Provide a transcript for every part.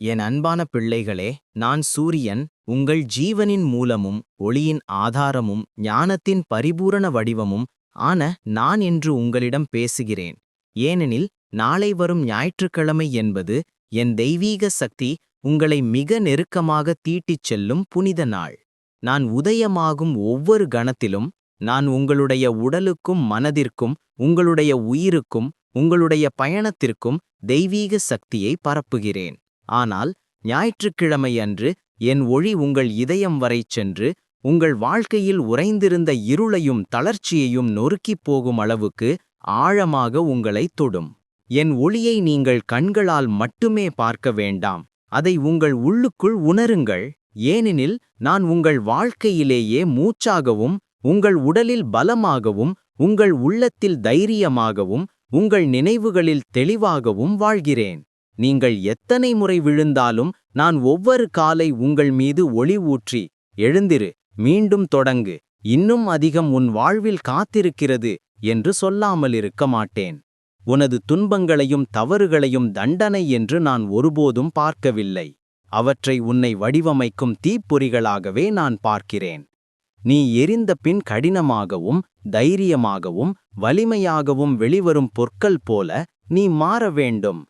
என் அன்பான பிள்ளைகளே நான் சூரியன் உங்கள் ஜீவனின் மூலமும் ஒளியின் ஆதாரமும் ஞானத்தின் பரிபூரண வடிவமும் ஆன நான் என்று உங்களிடம் பேசுகிறேன். ஏனெனில் நாளை வரும் ஞாயிற்றுக்கிழமை என்பது என் தெய்வீக சக்தி உங்களை மிக நெருக்கமாக தீட்டிச் செல்லும் புனித நாள். நான் உதயமாகும் ஒவ்வொரு கணத்திலும் நான் உங்களுடைய உடலுக்கும் மனதிற்கும் உங்களுடைய உயிருக்கும் உங்களுடைய பயணத்திற்கும் தெய்வீக சக்தியை பரப்புகிறேன். ஆனால் ஞாயிற்றுக்கிழமை அன்று என் ஒளி உங்கள் இதயம் வரை சென்று உங்கள் வாழ்க்கையில் உறைந்திருந்த இருளையும் தளர்ச்சியையும் நொறுக்கிப் போகும் அளவுக்கு ஆழமாக உங்களை தொடும். என் ஒளியை நீங்கள் கண்களால் மட்டுமே பார்க்க வேண்டாம். அதை உங்கள் உள்ளுக்குள் உணருங்கள். ஏனெனில் நான் உங்கள் வாழ்க்கையிலேயே மூச்சாகவும் உங்கள் உடலில் பலமாகவும் உங்கள் உள்ளத்தில் தைரியமாகவும் உங்கள் நினைவுகளில் தெளிவாகவும் வாழ்கிறேன். நீங்கள் எத்தனை முறை விழுந்தாலும் நான் ஒவ்வொரு காலை உங்கள் மீது ஒளி ஊற்றி எழுந்திரு மீண்டும் தொடங்கு இன்னும் அதிகம் உன் வாழ்வில் காத்திருக்கிறது என்று சொல்லாமல் இருக்க மாட்டேன். உனது துன்பங்களையும் தவறுகளையும் தண்டனை என்று நான் ஒருபோதும் பார்க்கவில்லை. அவற்றை உன்னை வடிவமைக்கும் தீப்பொறிகளாகவே நான் பார்க்கிறேன். நீ எரிந்த பின் கடினமாகவும் தைரியமாகவும் வலிமையாகவும் வெளிவரும் பொற்கள் போல நீ மாற வேண்டும்.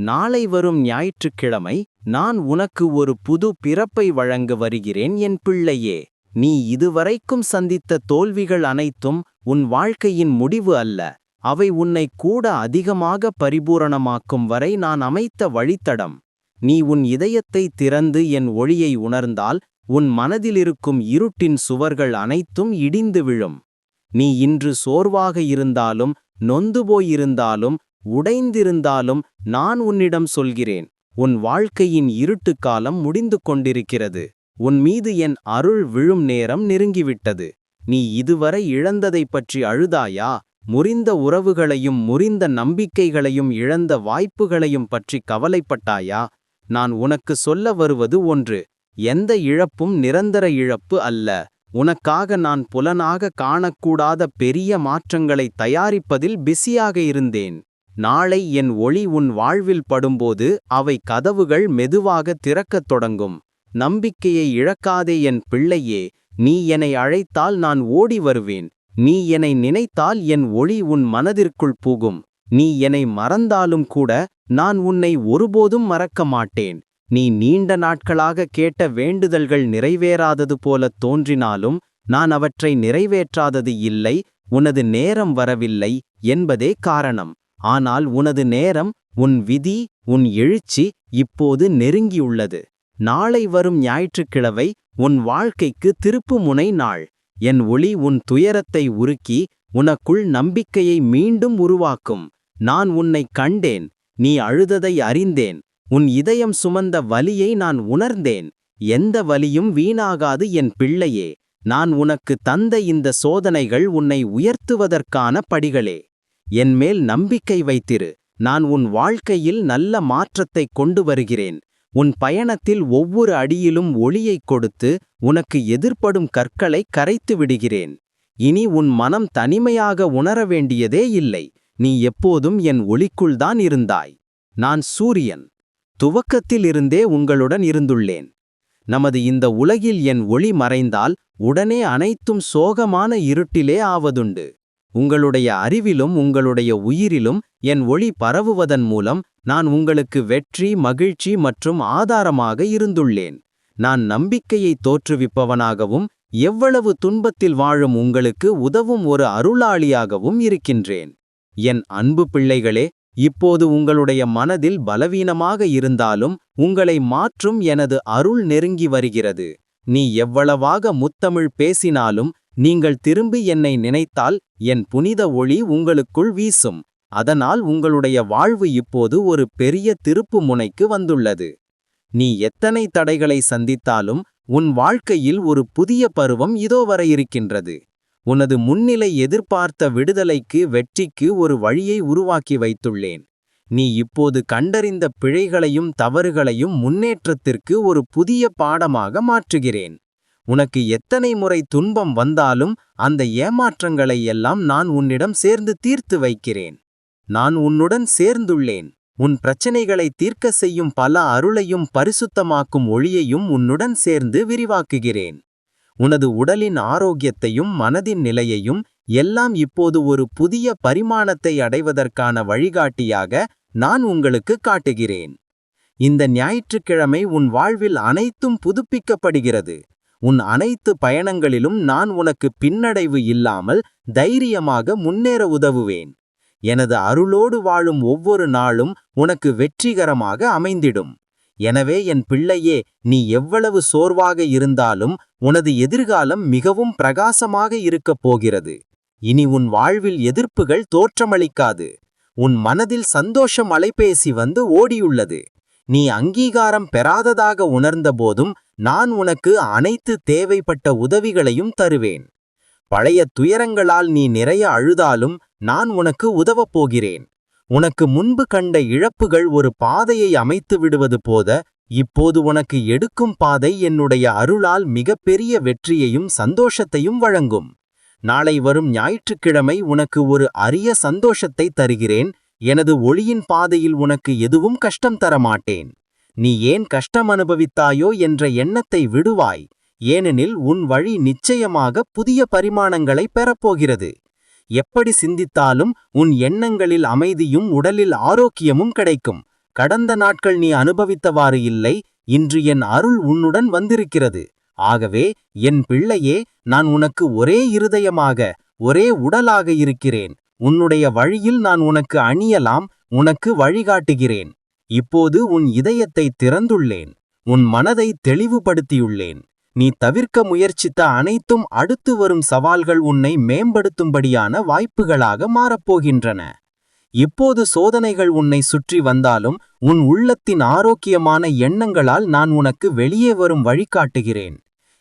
நாளை வரும் ஞாயிற்றுக்கிழமை நான் உனக்கு ஒரு புது பிறப்பை வழங்க வருகிறேன் என் பிள்ளையே. நீ இதுவரைக்கும் சந்தித்த தோல்விகள் அனைத்தும் உன் வாழ்க்கையின் முடிவு அல்ல. அவை உன்னை கூட அதிகமாக பரிபூரணமாக்கும் வரை நான் அமைத்த வழித்தடம். நீ உன் இதயத்தை திறந்து என் ஒளியை உணர்ந்தால் உன் மனதிலிருக்கும் இருட்டின் சுவர்கள் அனைத்தும் இடிந்து விழும். நீ இன்று சோர்வாக இருந்தாலும் நொந்து போயிருந்தாலும் உடைந்திருந்தாலும் நான் உன்னிடம் சொல்கிறேன். உன் வாழ்க்கையின் இருட்டு காலம் முடிந்து கொண்டிருக்கிறது உன் மீது என் அருள் விழும் நேரம் நெருங்கிவிட்டது. நீ இதுவரை இழந்ததைப் பற்றி அழுதாயா? முறிந்த உறவுகளையும் முறிந்த நம்பிக்கைகளையும் இழந்த வாய்ப்புகளையும் பற்றி கவலைப்பட்டாயா? நான் உனக்கு சொல்ல வருவது ஒன்று. எந்த இழப்பும் நிரந்தர இழப்பு அல்ல. உனக்காக நான் புலனாக காணக்கூடாத பெரிய மாற்றங்களை தயாரிப்பதில் பிஸியாக இருந்தேன். நாளை என் ஒளி உன் வாழ்வில் படும்போது அவை கதவுகள் மெதுவாக திறக்கத் தொடங்கும். நம்பிக்கையை இழக்காதே என் பிள்ளையே நீ என்னை அழைத்தால் நான் ஓடி வருவேன். நீ என்னை நினைத்தால் என் ஒளி உன் மனதிற்குள் போகும். நீ என்னை மறந்தாலும் கூட நான் உன்னை ஒருபோதும் மறக்க மாட்டேன். நீ நீண்ட நாட்களாக கேட்ட வேண்டுதல்கள் நிறைவேறாதது போலத் தோன்றினாலும் நான் அவற்றை நிறைவேற்றாதது இல்லை உனது நேரம் வரவில்லை என்பதே காரணம். ஆனால் உனது நேரம் உன் விதி உன் எழுச்சி இப்போது நெருங்கியுள்ளது. நாளை வரும் ஞாயிற்றுக்கிழமை உன் வாழ்க்கைக்கு திருப்புமுனை நாள். என் ஒளி உன் துயரத்தை உருக்கி உனக்குள் நம்பிக்கையை மீண்டும் உருவாக்கும். நான் உன்னை கண்டேன் நீ அழுததை அறிந்தேன். உன் இதயம் சுமந்த வலியை நான் உணர்ந்தேன். எந்த வலியும் வீணாகாது என் பிள்ளையே. நான் உனக்கு தந்த இந்த சோதனைகள் உன்னை உயர்த்துவதற்கான படிகளே. என்மேல் நம்பிக்கை வைத்திரு. நான் உன் வாழ்க்கையில் நல்ல மாற்றத்தை கொண்டு வருகிறேன் உன் பயணத்தில் ஒவ்வொரு அடியிலும் ஒளியைக் கொடுத்து உனக்கு எதிர்ப்படும் கற்களை கரைத்து விடுகிறேன். இனி உன் மனம் தனிமையாக உணர வேண்டியதே இல்லை. நீ எப்போதும் என் ஒளிக்குள்தான் இருந்தாய். நான் சூரியன். துவக்கத்தில் இருந்தே உங்களுடன் இருந்துள்ளேன். நமது இந்த உலகில் என் ஒளி மறைந்தால் உடனே அனைத்தும் சோகமான இருட்டிலே ஆவதுண்டு. உங்களுடைய அறிவிலும் உங்களுடைய உயிரிலும் என் ஒளி பரவுவதன் மூலம் நான் உங்களுக்கு வெற்றி மகிழ்ச்சி மற்றும் ஆதாரமாக இருந்துள்ளேன். நான் நம்பிக்கையை தோற்றுவிப்பவனாகவும் எவ்வளவு துன்பத்தில் வாழும் உங்களுக்கு உதவும் ஒரு அருளாளியாகவும் இருக்கின்றேன். என் அன்பு பிள்ளைகளே இப்போது உங்களுடைய மனதில் பலவீனமாக இருந்தாலும் உங்களை மாற்றும் எனது அருள் நெருங்கி வருகிறது. நீ எவ்வளவாக முத்தமிழ் பேசினாலும் நீங்கள் திரும்பி என்னை நினைத்தால் என் புனித ஒளி உங்களுக்குள் வீசும். அதனால் உங்களுடைய வாழ்வு இப்போது ஒரு பெரிய திருப்பு முனைக்கு வந்துள்ளது. நீ எத்தனை தடைகளை சந்தித்தாலும் உன் வாழ்க்கையில் ஒரு புதிய பருவம் இதோ வர இருக்கின்றது. உனது முன்னிலை எதிர்பார்த்த விடுதலைக்கு வெற்றிக்கு ஒரு வழியை உருவாக்கி வைத்துள்ளேன். நீ இப்போது கண்டறிந்த பிழைகளையும் தவறுகளையும் முன்னேற்றத்திற்கு ஒரு புதிய பாடமாக மாற்றுகிறேன். உனக்கு எத்தனை முறை துன்பம் வந்தாலும் அந்த ஏமாற்றங்களை எல்லாம் நான் உன்னிடம் சேர்ந்து தீர்த்து வைக்கிறேன். நான் உன்னுடன் சேர்ந்துள்ளேன். உன் பிரச்சனைகளை தீர்க்க செய்யும் பல அருளையும் பரிசுத்தமாக்கும் ஒளியையும் உன்னுடன் சேர்ந்து விரிவாக்குகிறேன். உனது உடலின் ஆரோக்கியத்தையும் மனதின் நிலையையும் எல்லாம் இப்போது ஒரு புதிய பரிமாணத்தை அடைவதற்கான வழிகாட்டியாக நான் உங்களுக்கு காட்டுகிறேன். இந்த ஞாயிற்றுக்கிழமை உன் வாழ்வில் அனைத்தும் புதுப்பிக்கப்படுகிறது. உன் அனைத்து பயணங்களிலும் நான் உனக்கு பின்னடைவு இல்லாமல் தைரியமாக முன்னேற உதவுவேன். எனது அருளோடு வாழும் ஒவ்வொரு நாளும் உனக்கு வெற்றிகரமாக அமைந்திடும். எனவே என் பிள்ளையே நீ எவ்வளவு சோர்வாக இருந்தாலும் உனது எதிர்காலம் மிகவும் பிரகாசமாக இருக்கப் போகிறது. இனி உன் வாழ்வில் எதிர்ப்புகள் தோற்றமளிக்காது. உன் மனதில் சந்தோஷம் அலைபேசி வந்து ஓடியுள்ளது. நீ அங்கீகாரம் பெறாததாக உணர்ந்தபோதும் நான் உனக்கு அனைத்து தேவைப்பட்ட உதவிகளையும் தருவேன். பழைய துயரங்களால் நீ நிறைய அழுதாலும் நான் உனக்கு உதவப் போகிறேன். உனக்கு முன்பு கண்ட இழப்புகள் ஒரு பாதையை அமைத்து விடுவது போத இப்போது உனக்கு எடுக்கும் பாதை என்னுடைய அருளால் மிகப்பெரிய வெற்றியையும் சந்தோஷத்தையும் வழங்கும். நாளை வரும் ஞாயிற்றுக்கிழமை உனக்கு ஒரு அரிய சந்தோஷத்தை தருகிறேன். எனது ஒளியின் பாதையில் உனக்கு எதுவும் கஷ்டம் தரமாட்டேன். நீ ஏன் கஷ்டம் அனுபவித்தாயோ என்ற எண்ணத்தை விடுவாய். ஏனெனில் உன் வழி நிச்சயமாக புதிய பரிமாணங்களை பெறப்போகிறது. எப்படி சிந்தித்தாலும் உன் எண்ணங்களில் அமைதியும் உடலில் ஆரோக்கியமும் கிடைக்கும். கடந்த நாட்கள் நீ அனுபவித்தவாறு இல்லை இன்று என் அருள் உன்னுடன் வந்திருக்கிறது. ஆகவே என் பிள்ளையே நான் உனக்கு ஒரே இருதயமாக ஒரே உடலாக இருக்கிறேன். உன்னுடைய வழியில் நான் உனக்கு அணியலாம் உனக்கு வழிகாட்டுகிறேன். இப்போது உன் இதயத்தை திறந்துள்ளேன் உன் மனதை தெளிவுபடுத்தியுள்ளேன். நீ தவிர்க்க முயற்சித்த அனைத்தும் அடுத்து வரும் சவால்கள் உன்னை மேம்படுத்தும்படியான வாய்ப்புகளாக மாறப்போகின்றன. இப்போது சோதனைகள் உன்னை சுற்றி வந்தாலும் உன் உள்ளத்தின் ஆரோக்கியமான எண்ணங்களால் நான் உனக்கு வெளியே வரும் வழிகாட்டுகிறேன்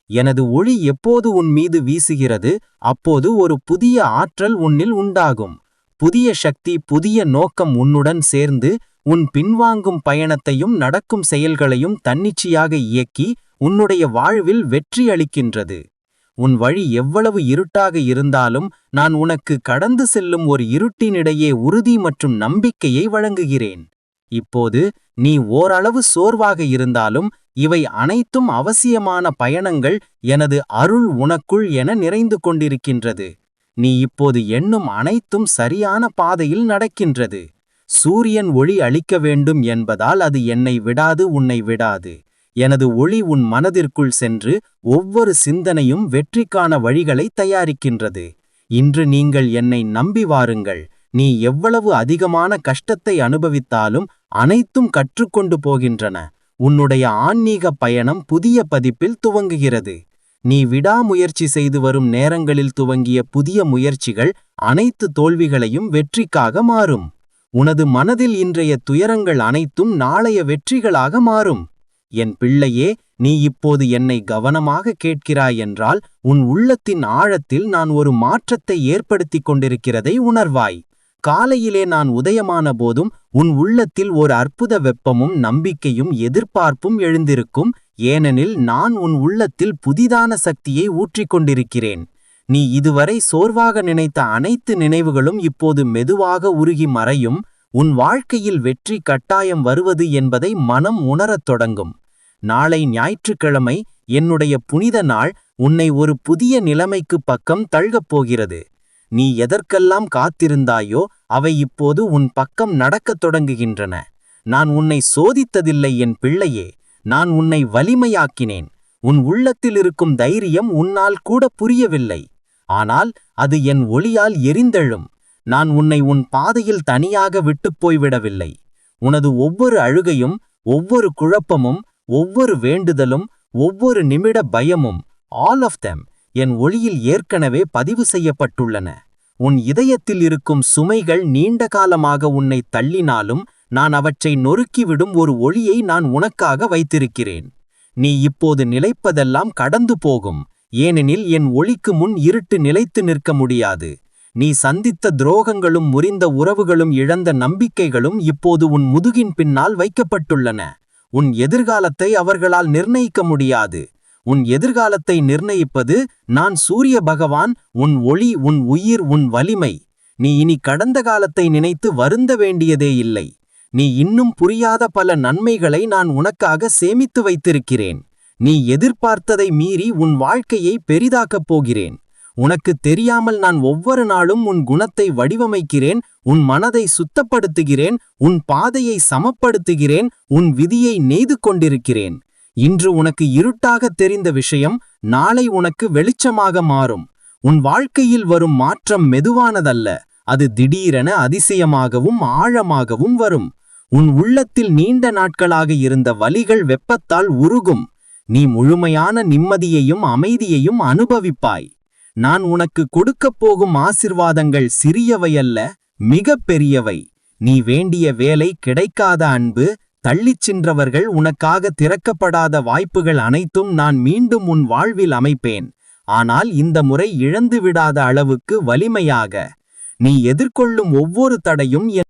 எனது ஒளி எப்போது உன் மீது வீசுகிறது அப்போது ஒரு புதிய ஆற்றல் உன்னில் உண்டாகும். புதிய சக்தி புதிய நோக்கம் உன்னுடன் சேர்ந்து உன் பின்வாங்கும் பயணத்தையும் நடக்கும் செயல்களையும் தன்னிச்சையாக இயக்கி உன்னுடைய வாழ்வில் வெற்றி அளிக்கின்றது. உன் வழி எவ்வளவு இருட்டாக இருந்தாலும் நான் உனக்கு கடந்து செல்லும் ஒரு இருட்டினிடையே உறுதி மற்றும் நம்பிக்கையை வழங்குகிறேன். இப்போது நீ ஓரளவு சோர்வாக இருந்தாலும் இவை அனைத்தும் அவசியமான பயணங்கள் எனது அருள் உனக்குள் என நிறைந்து கொண்டிருக்கின்றது. நீ இப்போது எண்ணும் அனைத்தும் சரியான பாதையில் நடக்கின்றது. சூரியன் ஒளி அளிக்க வேண்டும் என்பதால் அது என்னை விடாது உன்னை விடாது. எனது ஒளி உன் மனதிற்குள் சென்று ஒவ்வொரு சிந்தனையும் வெற்றிக்கான வழிகளை தயாரிக்கின்றது. இன்று நீங்கள் என்னை நம்பி வாருங்கள். நீ எவ்வளவு அதிகமான கஷ்டத்தை அனுபவித்தாலும் அனைத்தும் கற்றுக்கொண்டு போகின்றன. உன்னுடைய ஆன்மீக பயணம் புதிய பதிப்பில் துவங்குகிறது. நீ விடாமுயற்சி செய்து வரும் நேரங்களில் துவங்கிய புதிய முயற்சிகள் அனைத்து தோல்விகளையும் வெற்றிக்காக மாறும். உனது மனதில் இன்றைய துயரங்கள் அனைத்தும் நாளைய வெற்றிகளாக மாறும். என் பிள்ளையே நீ இப்போது என்னை கவனமாக கேட்கிறாய் என்றால் உன் உள்ளத்தின் ஆழத்தில் நான் ஒரு மாற்றத்தை ஏற்படுத்திக் கொண்டிருக்கிறதை உணர்வாய். காலையிலே நான் உதயமான போதும் உன் உள்ளத்தில் ஒரு அற்புத வெப்பமும் நம்பிக்கையும் எதிர்பார்ப்பும் எழுந்திருக்கும். ஏனெனில் நான் உன் உள்ளத்தில் புதிதான சக்தியை ஊற்றிக் கொண்டிருக்கிறேன். நீ இதுவரை சோர்வாக நினைத்த அனைத்து நினைவுகளும் இப்போது மெதுவாக உருகி மறையும். உன் வாழ்க்கையில் வெற்றி கட்டாயம் வருவது என்பதை மனம் உணரத் தொடங்கும். நாளை ஞாயிற்றுக்கிழமை என்னுடைய புனித நாள் உன்னை ஒரு புதிய நிலைமைக்கு பக்கம் தழுகப் போகிறது. நீ எதற்கெல்லாம் காத்திருந்தாயோ அவை இப்போது உன் பக்கம் நடக்கத் தொடங்குகின்றன. நான் உன்னை சோதித்ததில்லை என் பிள்ளையே நான் உன்னை வலிமையாக்கினேன். உன் உள்ளத்தில் இருக்கும் தைரியம் உன்னால் கூட புரியவில்லை. ஆனால் அது என் ஒளியால் எரிந்தெழும். நான் உன்னை உன் பாதையில் தனியாக விட்டுப் போய்விடவில்லை. உனது ஒவ்வொரு அழுகையும் ஒவ்வொரு குழப்பமும் ஒவ்வொரு வேண்டுதலும் ஒவ்வொரு நிமிட பயமும் ஆல் ஆஃப் தெம் என் ஒளியில் ஏற்கனவே பதிவு செய்யப்பட்டுள்ளன. உன் இதயத்தில் இருக்கும் சுமைகள் நீண்ட காலமாக உன்னை தள்ளினாலும் நான் அவற்றை நொறுக்கிவிடும் ஒரு ஒளியை நான் உனக்காக வைத்திருக்கிறேன். நீ இப்போது நிலைப்பதெல்லாம் கடந்து போகும். ஏனெனில் என் ஒளிக்கு முன் இருட்டு நிலைத்து நிற்க முடியாது. நீ சந்தித்த துரோகங்களும் முறிந்த உறவுகளும் இழந்த நம்பிக்கைகளும் இப்போது உன் முதுகின் பின்னால் வைக்கப்பட்டுள்ளன. உன் எதிர்காலத்தை அவர்களால் நிர்ணயிக்க முடியாது. உன் எதிர்காலத்தை நிர்ணயிப்பது நான் சூரிய பகவான் உன் ஒளி உன் உயிர் உன் வலிமை. நீ இனி கடந்த காலத்தை நினைத்து வருந்த வேண்டியதே இல்லை. நீ இன்னும் புரியாத பல நன்மைகளை நான் உனக்காக சேமித்து வைத்திருக்கிறேன். நீ எதிர்பார்த்ததை மீறி உன் வாழ்க்கையை பெரிதாக்கப் போகிறேன். உனக்கு தெரியாமல் நான் ஒவ்வொரு நாளும் உன் குணத்தை வடிவமைக்கிறேன் உன் மனதை சுத்தப்படுத்துகிறேன் உன் பாதையை சமப்படுத்துகிறேன் உன் விதியை நெய்து கொண்டிருக்கிறேன். இன்று உனக்கு இருட்டாக தெரிந்த விஷயம் நாளை உனக்கு வெளிச்சமாக மாறும். உன் வாழ்க்கையில் வரும் மாற்றம் மெதுவானதல்ல அது திடீரென அதிசயமாகவும் ஆழமாகவும் வரும். உன் உள்ளத்தில் நீண்ட நாட்களாக இருந்த வலிகள் வெப்பத்தால் உருகும். நீ முழுமையான நிம்மதியையும் அமைதியையும் அனுபவிப்பாய். நான் உனக்கு கொடுக்கப் போகும் ஆசிர்வாதங்கள் சிறியவையல்ல மிக பெரியவை. நீ வேண்டிய வேலை கிடைக்காத அன்பு தள்ளிச் சென்றவர்கள் உனக்காக திறக்கப்படாத வாய்ப்புகள் அனைத்தும் நான் மீண்டும் உன் வாழ்வில் அமைப்பேன். ஆனால் இந்த முறை இழந்து விடாத அளவுக்கு வலிமையாக. நீ எதிர்கொள்ளும் ஒவ்வொரு தடையும் என்